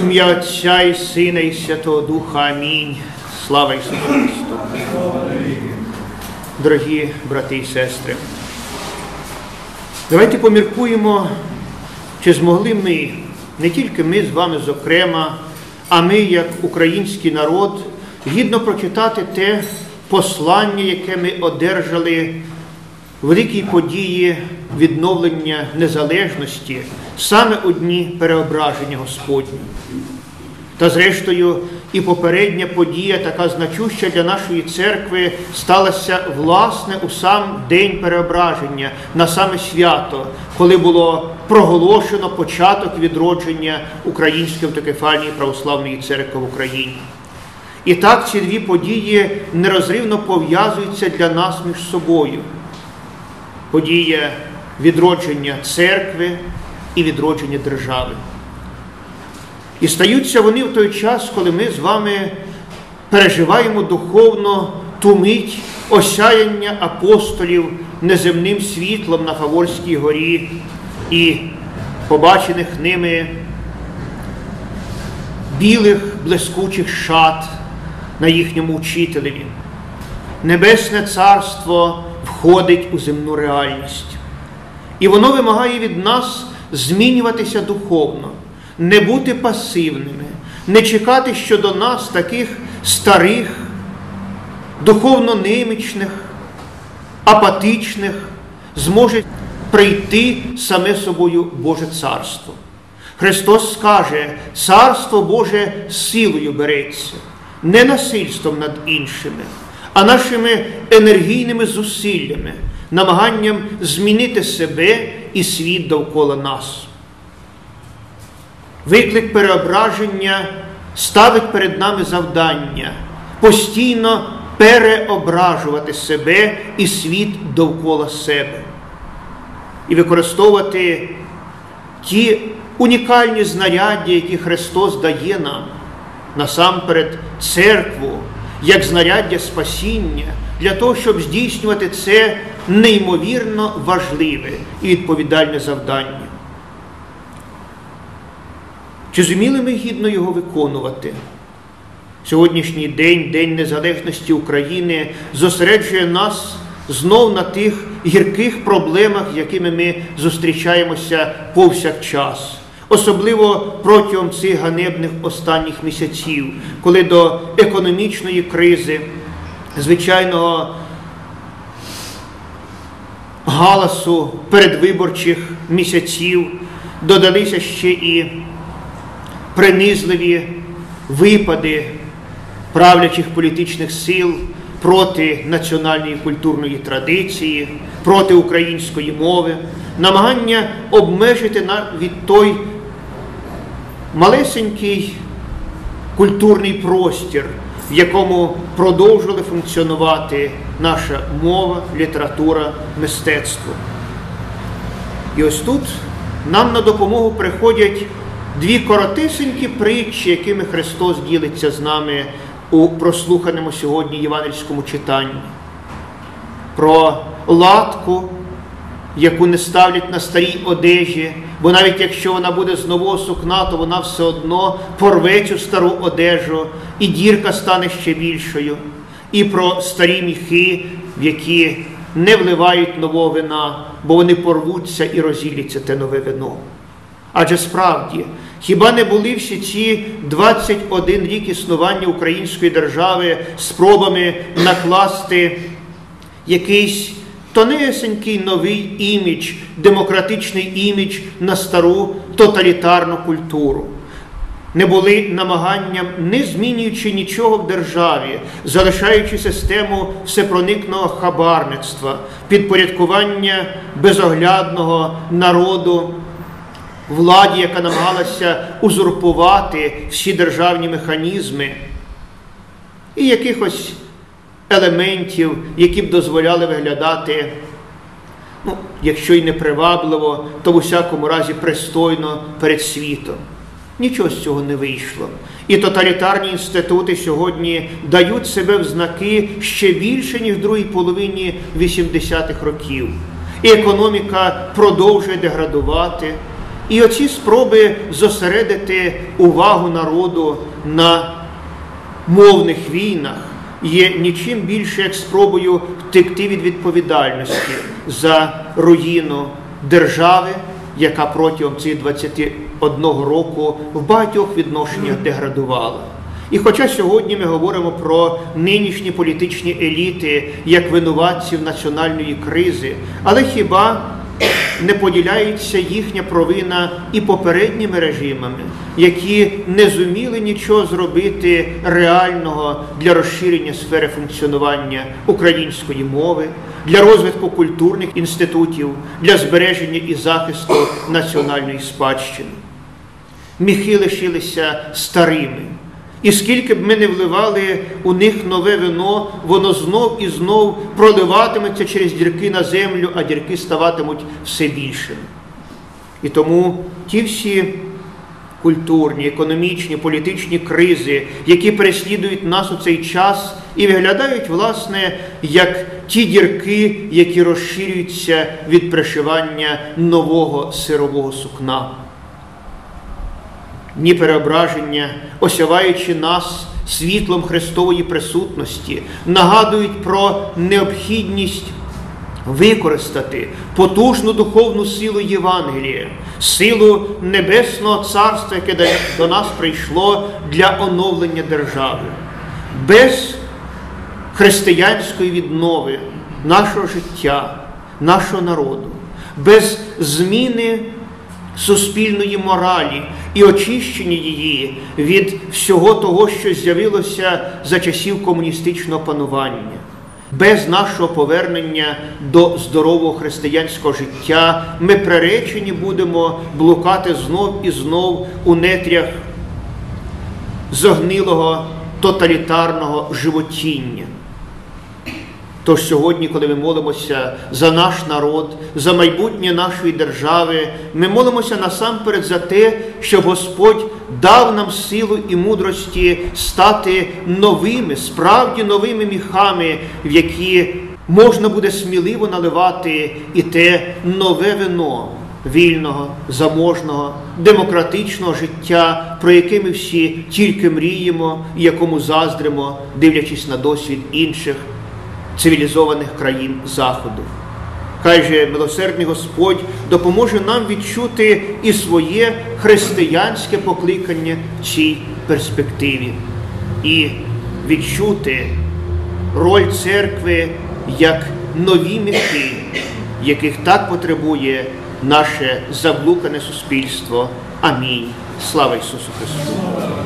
ім'я Отця і Сина, і Святого Духа. Амінь. Слава Ісусу Христу. Дорогі брати і сестри, давайте поміркуємо, чи змогли ми, не тільки ми з вами, зокрема, а ми, як український народ, гідно прочитати те послання, яке ми одержали великій події відновлення незалежності, саме у дні переображення Господні. Та, зрештою, і попередня подія, така значуща для нашої церкви, сталася власне у сам день переображення, на саме свято, коли було проголошено початок відродження Української автокефальної православної церкви в Україні. І так ці дві події нерозривно пов'язуються для нас між собою. Подія відродження церкви і відродження держави. І стаються вони в той час, коли ми з вами переживаємо духовно ту мить осяяння апостолів неземним світлом на Фаворській горі і побачених ними білих блискучих шат на їхньому учителеві. Небесне царство входить у земну реальність. І воно вимагає від нас змінюватися духовно не бути пасивними, не чекати щодо нас таких старих, духовно немічних, апатичних, зможе прийти саме собою Боже Царство. Христос скаже, Царство Боже силою береться, не насильством над іншими, а нашими енергійними зусиллями, намаганням змінити себе і світ довкола нас. Виклик переображення ставить перед нами завдання постійно переображувати себе і світ довкола себе і використовувати ті унікальні знаряддя, які Христос дає нам насамперед церкву, як знаряддя спасіння, для того, щоб здійснювати це неймовірно важливе і відповідальне завдання. Чи зуміли ми гідно його виконувати? Сьогоднішній день, День Незалежності України, зосереджує нас знов на тих гірких проблемах, якими ми зустрічаємося повсякчас. Особливо протягом цих ганебних останніх місяців, коли до економічної кризи, звичайного галасу передвиборчих місяців додалися ще і принизливі випади правлячих політичних сил проти національної культурної традиції, проти української мови, намагання обмежити від той малесенький культурний простір, в якому продовжували функціонувати наша мова, література, мистецтво. І ось тут нам на допомогу приходять дві коротисенькі притчі, якими Христос ділиться з нами у прослуханому сьогодні євангельському читанні. Про латку, яку не ставлять на старій одежі, бо навіть якщо вона буде з нового сукна, то вона все одно порве цю стару одежу, і дірка стане ще більшою. І про старі міхи, в які не вливають нового вина, бо вони порвуться і розілляться те нове вино. Адже справді, хіба не були всі ці 21 рік існування української держави спробами накласти якийсь тонесенький новий імідж, демократичний імідж на стару тоталітарну культуру? Не були намаганням, не змінюючи нічого в державі, залишаючи систему всепроникного хабарництва, підпорядкування безоглядного народу владі, яка намагалася узурпувати всі державні механізми, і якихось елементів, які б дозволяли виглядати, ну, якщо й непривабливо, то в усякому разі пристойно перед світом. Нічого з цього не вийшло. І тоталітарні інститути сьогодні дають себе в знаки ще більше, ніж в другій половині 80-х років. І економіка продовжує деградувати І оці спроби зосередити увагу народу на мовних війнах є нічим більше як спробою втекти від відповідальності за руїну держави, яка протягом цих 21 року в багатьох відношеннях деградувала. І хоча сьогодні ми говоримо про нинішні політичні еліти як винуватців національної кризи, але хіба не поділяється їхня провина і попередніми режимами, які не зуміли нічого зробити реального для розширення сфери функціонування української мови, для розвитку культурних інститутів, для збереження і захисту національної спадщини. Міхи лишилися старими. І скільки б ми не вливали у них нове вино, воно знов і знов проливатиметься через дірки на землю, а дірки ставатимуть все більшими. І тому ті всі культурні, економічні, політичні кризи, які переслідують нас у цей час і виглядають, власне, як ті дірки, які розширюються від пришивання нового сирового сукна ні переображення, осяваючи нас світлом Христової присутності, нагадують про необхідність використати потужну духовну силу Євангелія, силу Небесного Царства, яке до нас прийшло для оновлення держави. Без християнської віднови нашого життя, нашого народу, без зміни суспільної моралі і очищення її від всього того, що з'явилося за часів комуністичного панування. Без нашого повернення до здорового християнського життя ми приречені будемо блукати знов і знов у нетрях зогнилого тоталітарного животіння. Тож сьогодні, коли ми молимося за наш народ, за майбутнє нашої держави, ми молимося насамперед за те, щоб Господь дав нам силу і мудрості стати новими, справді новими міхами, в які можна буде сміливо наливати і те нове вино вільного, заможного, демократичного життя, про яке ми всі тільки мріємо і якому заздримо, дивлячись на досвід інших цивілізованих країн Заходу. Хай же милосердний Господь допоможе нам відчути і своє християнське покликання в цій перспективі і відчути роль церкви як нові міхи, яких так потребує наше заблукане суспільство. Амінь. Слава Ісусу Христу!